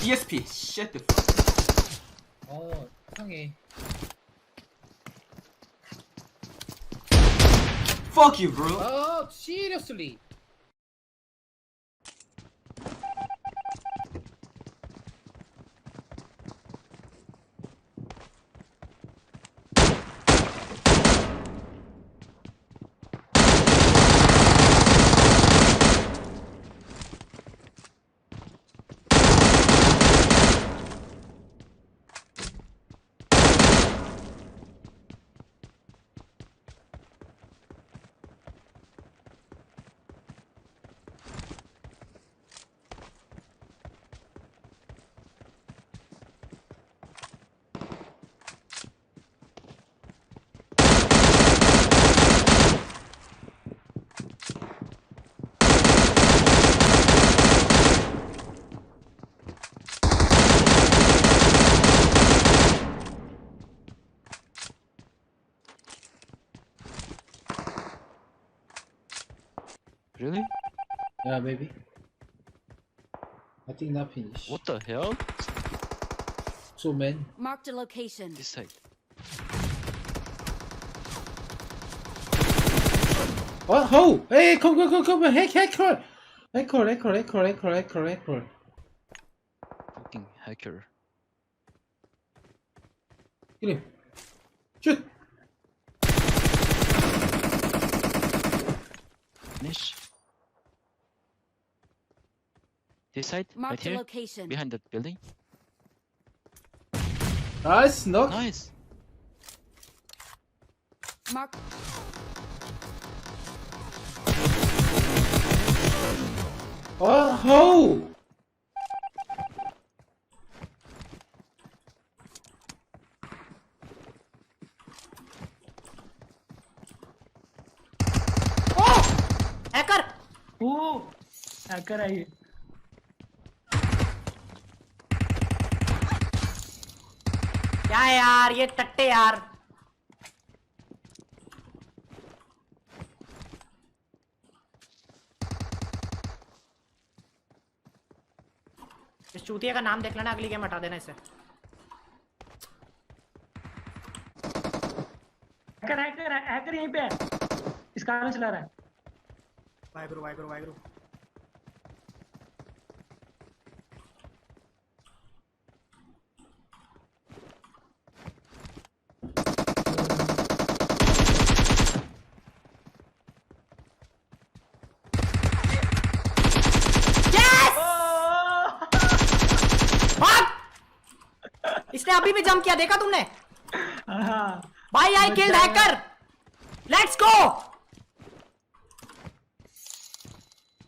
DSP. Shut the fuck. 어 이상해 Fuck you, bro. 아 seriously Yeah maybe I think not finish What the hell? so man Marked a location. This side. Oh, ho! Hey, come, come, come, come, hack, hacker! Hacker, hacker, hacker, hacker, hacker, hacker. Fucking hacker. Kill him. Shoot! This side, Mark right the here, location. behind that building. Nice, knock. Nice. Mark. Oh ho! Oh! Hacker! Oh! Hacker, I. क्या है यार? ये टट्टे यार। इस चूतिया का नाम देख लेना अगली गेम हटा देना इसे। हैकर हैकर हैकर यहीं पे है। इस कार में चला रहा है। वाहेगुरु वाहेगुरु वाहेगुरु भाग! इसने अभी भी जंप किया? देखा तुमने? हाँ। भाई I killed hacker let's go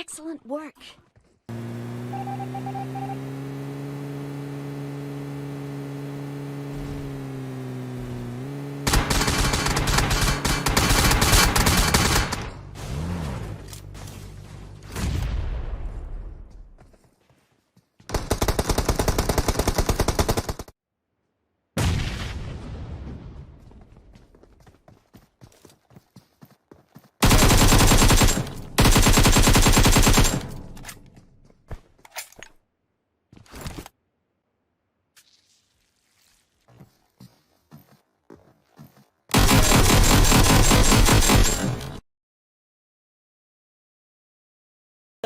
excellent work.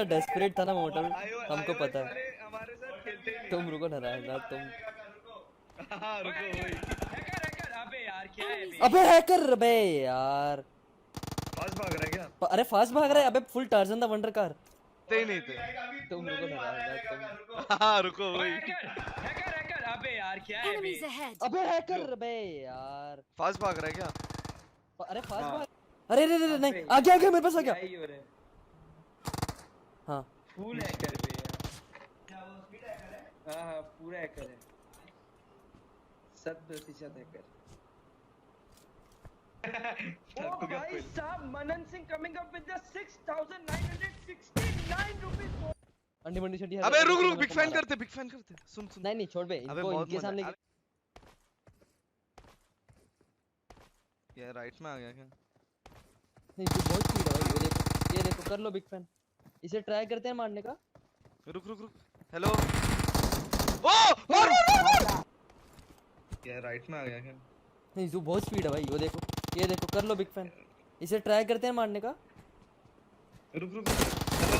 Desperate था ना मोटल हमको पता। है तुम रुको ना ना तुम। अबे हैकर अबे यार। फास्ट भाग रहा है क्या? अरे फास्ट भाग रहा है अबे full Tarzan the wonder car ते ही नहीं थे। तुम रुको ना ना तुम। हाँ रुको वही। Enemies ahead. अबे हैकर अबे यार। फास्ट भाग रहा है क्या? अरे फास्ट भाग। अरे रे रे रे नहीं आ गया आ गया मेरे पास आ गया। हाँ। फुल हैकर पे हाँ। हाँ? पूरा हैकर है। प्रतिशत हैकर। ओ भाई साहब Manan Singh coming up with the 6969 rupees अंडी मंडी छटी अबे रुक रुक बिग फ़ैन करते बिग फ़ैन करते। सुन सुन। नहीं नहीं छोड़ बे इनको इनके सामने ये राइट में आ गया क्या? नहीं तू बहुत स्पीड है भाई ये देखो ये देखो कर लो बिग फ़ैन इसे ट्राई करते हैं मारने का। रुक रुक रुक। हेलो ओ मार मार मार। मार ये राइट में आ गया क्या? नहीं जू बहुत स्पीड है भाई वो देखो। ये देखो कर लो बिग फ़ैन इसे ट्राई करते हैं मारने का। रुक रुक हेलो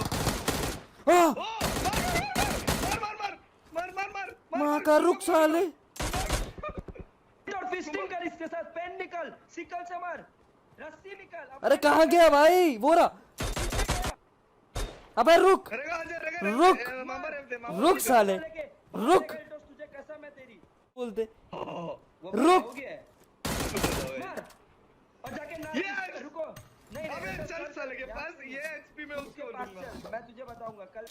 ओ मार मार मार मार मार मार मार माँ का रुक साले। और फिस्टिंग कर इसके साथ पेन निकल सिकल से मार। रस्सी निकल। अरे कहाँ गया भाई? वो रहा। अबे रुक। रुक। रुक साले। रुक। तुझे कसम तेरी। बोलते रुक। रुको। नहीं अबे चल चल, साले के पास ये एचपी में उसको मैं तुझे बताऊँगा कल.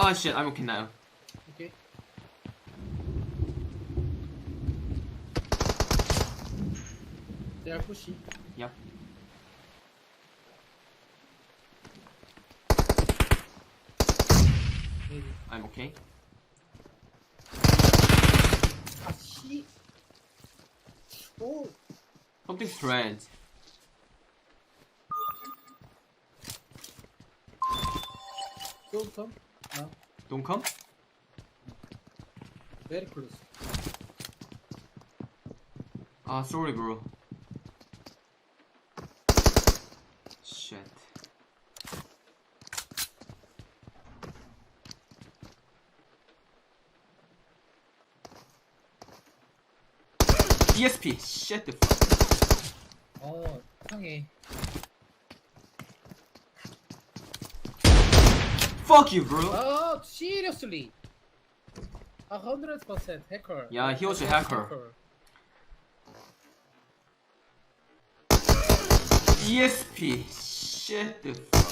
Oh shit, I'm okay now. They are pushing. Yep. Maybe. I'm okay. Ah, shit. Oh. Something strange. Don't come. No. Don't come. Very close. Ah, sorry, bro. Shit. ESP. Shit the fuck. Oh, 상해. Fuck you, bro. Oh, seriously? A hundred percent hacker. Yeah, he was a hacker. ESP. Shit the fuck.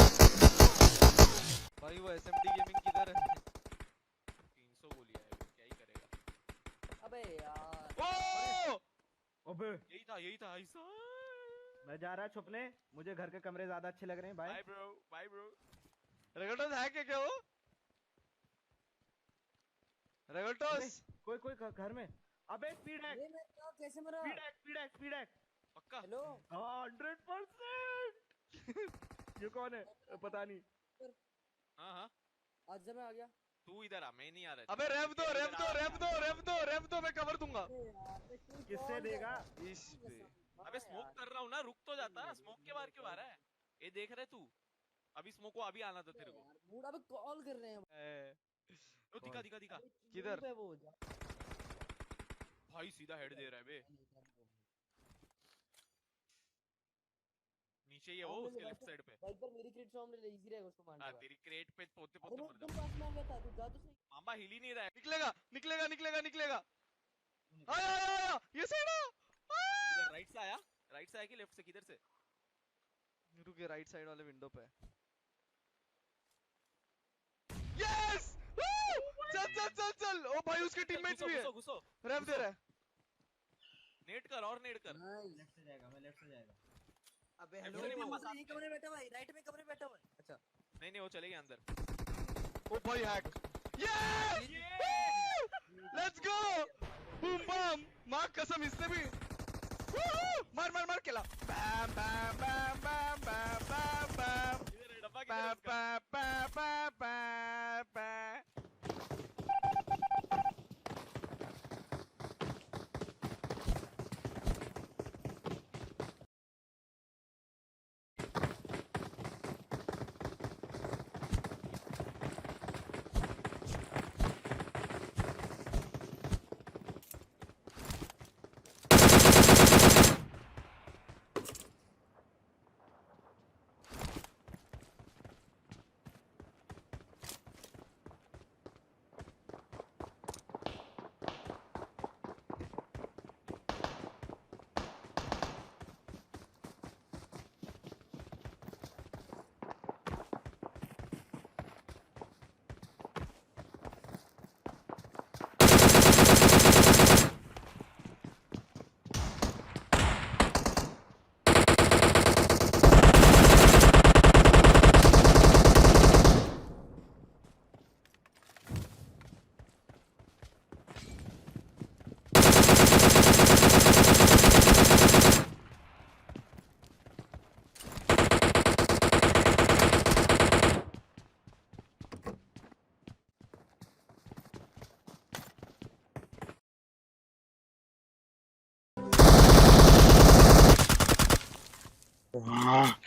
भाई वो SMD gaming किधर है अबे यही था यही था ऐसा मैं जा रहा छुपने। मुझे घर के कमरे ज़्यादा अच्छे लग रहे हैं भाई बाय ब्रो बाय ब्रो रेगोटोस है क्या क्या वो? रेगोटोस कोई कोई घर में। अबे स्पीड हैक ये मैं क्या कैसे मरा? Speed hack speed hack speed hack पक्का? हेलो? हंड्रेड परसेंट ये कौन है? पता नहीं। हाँ हाँ। आज जब मैं आ गया। तू इधर आ मैं नहीं आ रहा अबे रेव दो रेव दो रेव दो रेव दो रेव दो मैं कवर दूँगा। किससे देगा? इस पे। अबे स्मोक कर रहा हूँ ना रुक तो जाता स्मोक के बाहर क्यों आ रहा है? ये देख रहे तू? अभी स्मोक को अभी आना था तेरे को। मूड अबे कॉल कर रहे हैं। तो दिखा दिखा दिखा। किधर? भाई सीधा हेड दे रहा है बे। ही वो उसके लेफ़्ट साइड पे। पर मेरी क्रिट सामने ले इजी रहेगा उसको मारने हाँ का तेरी क्रेट पे पोते अरे पोते मैं मर एकदम पास में आ गया था तू जा तो सही। मामा हिल ही नहीं रहा है। निकलेगा निकलेगा निकलेगा निकलेगा। आया आया आया ये साइड आ इधर राइट से आया राइट से आया कि लेफ़्ट से किधर से? रुके राइट साइड वाले विंडो पे। यस चल चल चल चल। ओ भाई उसके टीममेट्स भी है। घुसो घुसो। रेव दे रहा है। नेट कर और नेट कर। लेफ़्ट से जाएगा मैं लेफ़्ट से जाएगा। अबे हेलो, नहीं, पापा साथ ये कमरे में बैठा है राइट में कमरे में बैठा हुआ अच्छा नहीं नहीं वो चले गए अंदर ओ भाई hack yes let's go boom bam माँ कसम इसने भी मार मार मार केला बम बम बम बम बम बम बम है है? बम बम बम बम Ah.